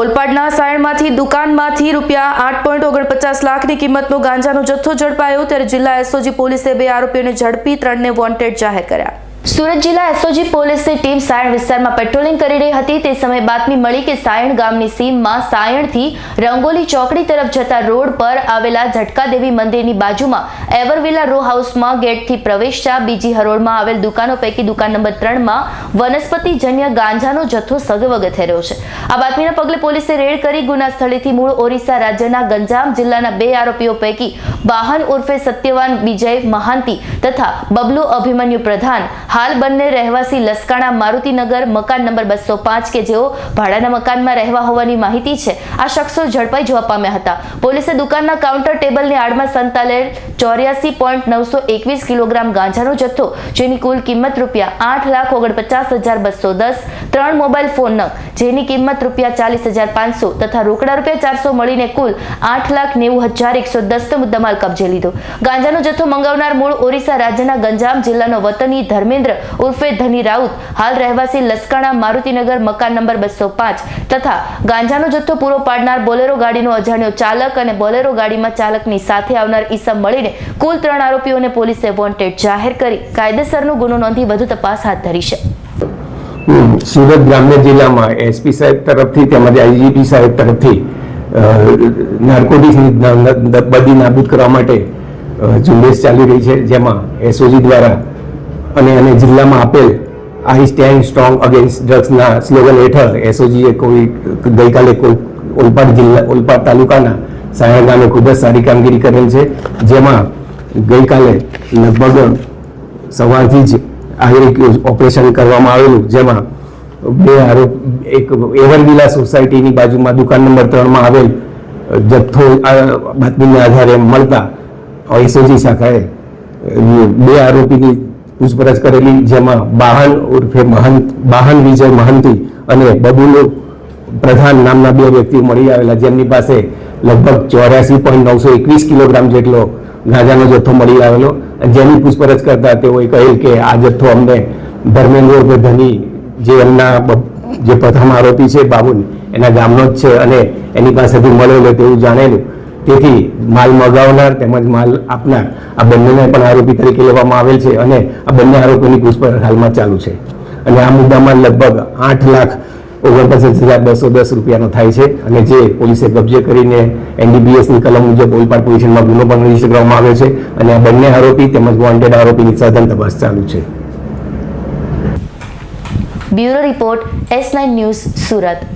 ઓલપાડના સાયણમાંથી દુકાનમાંથી રૂપિયા આઠ પોઈન્ટ ઓગણપચાસ લાખની કિંમતનો ગાંજાનો જથ્થો ઝડપાયો, ત્યારે જિલ્લા એસઓજી પોલીસે બે આરોપીઓને ઝડપી ત્રણને વોન્ટેડ જાહેર કર્યા. સુરત જિલ્લા એસઓજી પોલીસની ટીમ સાયણ વિસ્તારમાં પેટ્રોલિંગ કરી રહી હતી. તે સમયે બાતમી મળી કે સાયણ ગામની સીમમાં સાયણથી રંગોલી ચોકડી તરફ જતા રોડ પર આવેલા ઝટકાદેવી મંદિરની બાજુમાં એવરવિલા રો હાઉસમાં ગેટથી પ્રવેશતા બીજી હરોળમાં આવેલ દુકાનો પૈકી દુકાન નંબર ત્રણમાં વનસ્પતિજન્ય ગાંજાનો જથ્થો સગવગ થઈ રહ્યો છે. આ બાતમીના પગલે પોલીસે રેડ કરી ગુના સ્થળેથી મૂળ ઓરિસ્સા રાજ્યના ગંજામ જિલ્લાના બે આરોપીઓ પૈકી વાહન ઉર્ફે સત્યવાન વિજય મહાંતી તથા બબલુ અભિમન્યુ પ્રધાન હાલ બંને રહેવાસી લસકાણા મારુતિનગર મકાન નંબર બસો પાંચ કે જેઓ ભાડાના મકાનમાં રહેવા હોવાની માહિતી છે, આ શખ્સો ઝડપાઈ જવા પામ્યા હતા. પોલીસે દુકાનના કાઉન્ટર ટેબલની આડમાં સંતાલેલ ચોર્યાસી પોઈન્ટ નવસો એકવીસ કિલોગ્રામ ગાંજાનો જથ્થો, જેની કુલ કિંમત રૂપિયા આઠ લાખ ઓગણપચાસ હજાર બસો દસ, ત્રણ મોબાઈલ ફોન નંગ, જેની કિંમત રૂપિયા ચાલીસ હજાર પાંચસો તથા રોકડા રૂપિયા ચારસો મળીને કુલ આઠ લાખ નેવું હજાર એકસો દસનો મુદ્દામાલ કબજે લીધો. ગાંજાનો જથ્થો મંગાવનાર મૂળ ઓરિસ્સા રાજ્યના ગંજામ જિલ્લાનો વતની ધર્મેન્દ્ર ઉર્ફે ધની રાઉત. હાલ રહેવાસી લસકાણા મારુતિનગર મકાન નંબર બસો પાંચ તથા ગાંજાનો જથ્થો પૂરો પાડનાર બોલેરો ગાડીનો અજાણ્યો ચાલક અને બોલેરો ગાડીમાં ચાલકની સાથે આવનાર ઈસમ મળીને કુલ ત્રણ આરોપીઓને પોલીસે વોન્ટેડ જાહેર કરી કાયદેસરનો ગુનો નોંધી વધુ તપાસ હાથ ધરી છે. સુરત ગ્રામ્ય જિલ્લામાં એસપી સાહેબ તરફથી તેમજ આઈજીપી સાહેબ તરફથી નાર્કોટિક્સની બદી નાબૂદ કરવા માટે ઝુંબેશ ચાલી રહી છે જેમાં એસઓજી દ્વારા અને એને જિલ્લામાં આપેલ આઈ સ્ટેન્ડ સ્ટ્રોંગ અગેન્સ્ટ ડ્રગ્સના સ્લોગન હેઠળ એસઓજીએ કોઈ, ગઈકાલે કોઈ ઓલપાડ જિલ્લા, ઓલપાડ તાલુકાના સાયણ ગામે ખૂબ જ સારી કામગીરી કરેલ છે. જેમાં ગઈકાલે લગભગ સવારથી જ આ એક ઓપરેશન કરવામાં આવેલું, જેમાં બે આરોપ, એક એવરવિલા સોસાયટીની બાજુમાં દુકાન નંબર ત્રણમાં આવેલ જથ્થો બાતમીના આધારે મળતા એસઓજી શાખાએ બે આરોપીની પૂછપરછ કરેલી, જેમાં બાહન ઉર્ફે મહંત, બાહન વિજય મહંતી અને બબુલો પ્રધાન નામના બે વ્યક્તિઓ મળી આવેલા, જેમની પાસે લગભગ ચોર્યાસી પોઈન્ટ નવસો એકવીસ કિલોગ્રામ જેટલો ગાંજાનો જથ્થો મળી આવેલો. જેની પૂછપરછ કરતા તેઓએ કહેલ કે આ જથ્થો અમને ધર્મેન્દ્ર ઉર્ફે ધની, જે એમના જે પ્રથમ આરોપી છે બાબુન એના ગામનો જ છે અને એની પાસેથી મળેલો તેવું જાણેલું. તેથી માલ મગાવનાર તેમજ માલ આપનાર આ બંનેને પણ આરોપી તરીકે લેવામાં આવેલ છે અને આ બંને આરોપીની પૂછપરછ હાલમાં ચાલુ છે. અને આ મુદ્દામાં લગભગ આઠ લાખ ઓગણપચાસ હજાર બસો દસ રૂપિયાનો થાય છે અને જે પોલીસે કબજે કરીને એનડીબીએસની કલમ મુજબ ઓલપાડ પોઝિશનમાં ગુનો પણ રજિસ્ટર કરવામાં આવ્યો છે અને આ બંને આરોપી તેમજ વોન્ટેડ આરોપીની સઘન તપાસ ચાલુ છે. Bureau report S nine news Surat.